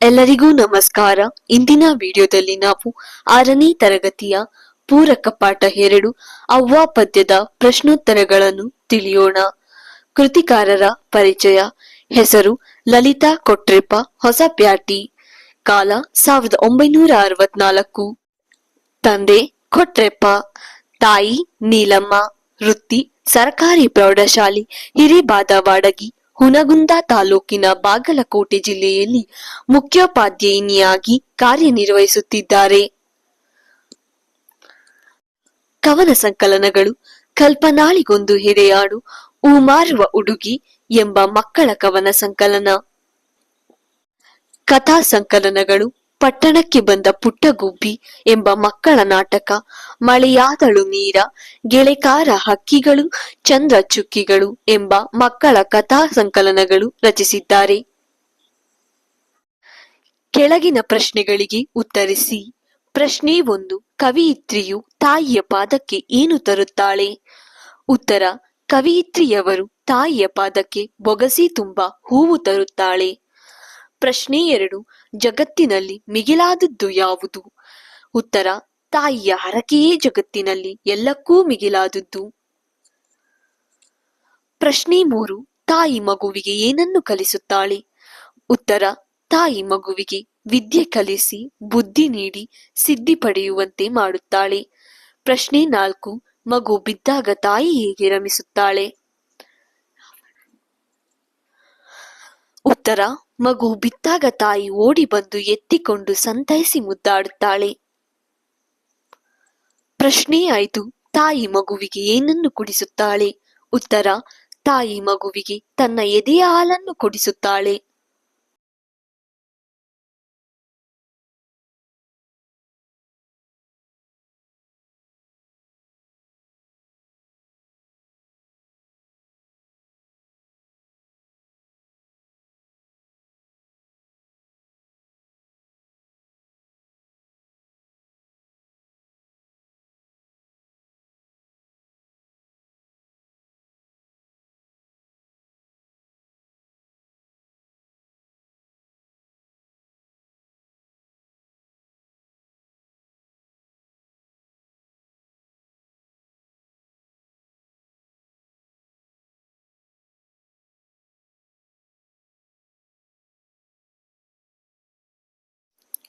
ಎಲ್ಲರಿಗೂ ನಮಸ್ಕಾರ. ಇಂದಿನ ವಿಡಿಯೋದಲ್ಲಿ ನಾವು ಆರನೇ ತರಗತಿಯ ಪೂರಕ ಪಾಠ ಎರಡು ಅವ್ವ ಪದ್ಯದ ಪ್ರಶ್ನೋತ್ತರಗಳನ್ನು ತಿಳಿಯೋಣ. ಕೃತಿಕಾರರ ಪರಿಚಯ. ಹೆಸರು ಲಲಿತಾ ಕೊಟ್ರೆಪ್ಪ. ಹೊಸಪ್ಯಾಟಿ ಕಾಲ ಸಾವಿರದ ಒಂಬೈನೂರ ಅರವತ್ನಾಲ್ಕು. ತಂದೆ ಕೊಟ್ರೆಪ್ಪ. ತಾಯಿ ನೀಲಮ್ಮ. ವೃತ್ತಿ, ಸರ್ಕಾರಿ ಪ್ರೌಢಶಾಲೆ ಹಿರೇಬಾದವಾಡಗಿ ಹುನಗುಂದ ತಾಲೂಕಿನ ಬಾಗಲಕೋಟೆ ಜಿಲ್ಲೆಯಲ್ಲಿ ಮುಖ್ಯೋಪಾಧ್ಯಾಯಿನಿಯಾಗಿ ಕಾರ್ಯನಿರ್ವಹಿಸುತ್ತಿದ್ದಾರೆ. ಕವನ ಸಂಕಲನಗಳು, ಕಲ್ಪನಾಳಿಗೊಂದು ಹೆಡೆಯಾಡು ಉಮಾರುವ ಉಡುಗಿ ಎಂಬ ಮಕ್ಕಳ ಕವನ ಸಂಕಲನ. ಕಥಾ ಸಂಕಲನಗಳು ಪಟ್ಟಣಕ್ಕೆ ಬಂದ ಪುಟ್ಟಗುಬ್ಬಿ ಎಂಬ ಮಕ್ಕಳ ನಾಟಕ, ಮಳೆಯಾದಳು ನೀರ, ಗೆಳೆಕಾರ ಹಕ್ಕಿಗಳು ಚಂದ್ರ ಚುಕ್ಕಿಗಳು ಎಂಬ ಮಕ್ಕಳ ಕಥಾ ಸಂಕಲನಗಳು ರಚಿಸಿದ್ದಾರೆ. ಕೆಳಗಿನ ಪ್ರಶ್ನೆಗಳಿಗೆ ಉತ್ತರಿಸಿ, ಪ್ರಶ್ನೆ ಒಂದು, ಕವಿಯಿತ್ರಿಯು ತಾಯಿಯ ಪಾದಕ್ಕೆ ಏನು ತರುತ್ತಾಳೆ? ಉತ್ತರ, ಕವಿಯಿತ್ರಿಯವರು ತಾಯಿಯ ಪಾದಕ್ಕೆ ಬೊಗಸಿ ತುಂಬ ಹೂವು ತರುತ್ತಾಳೆ. ಪ್ರಶ್ನೆ ಎರಡು, ಜಗತ್ತಿನಲ್ಲಿ ಮಿಗಿಲಾದದ್ದು ಯಾವುದು? ಉತ್ತರ, ತಾಯಿಯ ಹರಕೆಯೇ ಜಗತ್ತಿನಲ್ಲಿ ಎಲ್ಲಕ್ಕೂ ಮಿಗಿಲಾದದ್ದು. ಪ್ರಶ್ನೆ ಮೂರು, ತಾಯಿ ಮಗುವಿಗೆ ಏನನ್ನು ಕಲಿಸುತ್ತಾಳೆ? ಉತ್ತರ, ತಾಯಿ ಮಗುವಿಗೆ ವಿದ್ಯೆ ಕಲಿಸಿ, ಬುದ್ಧಿ ನೀಡಿ, ಸಿದ್ಧಿ ಪಡೆಯುವಂತೆ ಮಾಡುತ್ತಾಳೆ. ಪ್ರಶ್ನೆ ನಾಲ್ಕು, ಮಗು ಬಿದ್ದಾಗ ತಾಯಿ ಹೇಗೆ ರಮಿಸುತ್ತಾಳೆ? ಉತ್ತರ ಮಗು ಬಿದ್ದಾಗ ತಾಯಿ ಓಡಿ ಬಂದು ಎತ್ತಿಕೊಂಡು ಸಂತೈಸಿ ಮುದ್ದಾಡುತ್ತಾಳೆ. ಪ್ರಶ್ನೆ ಆಯ್ತು. ತಾಯಿ ಮಗುವಿಗೆ ಏನನ್ನು ಕುಡಿಸುತ್ತಾಳೆ? ಉತ್ತರ, ತಾಯಿ ಮಗುವಿಗೆ ತನ್ನ ಎದೆಯ ಹಾಲನ್ನು ಕುಡಿಸುತ್ತಾಳೆ.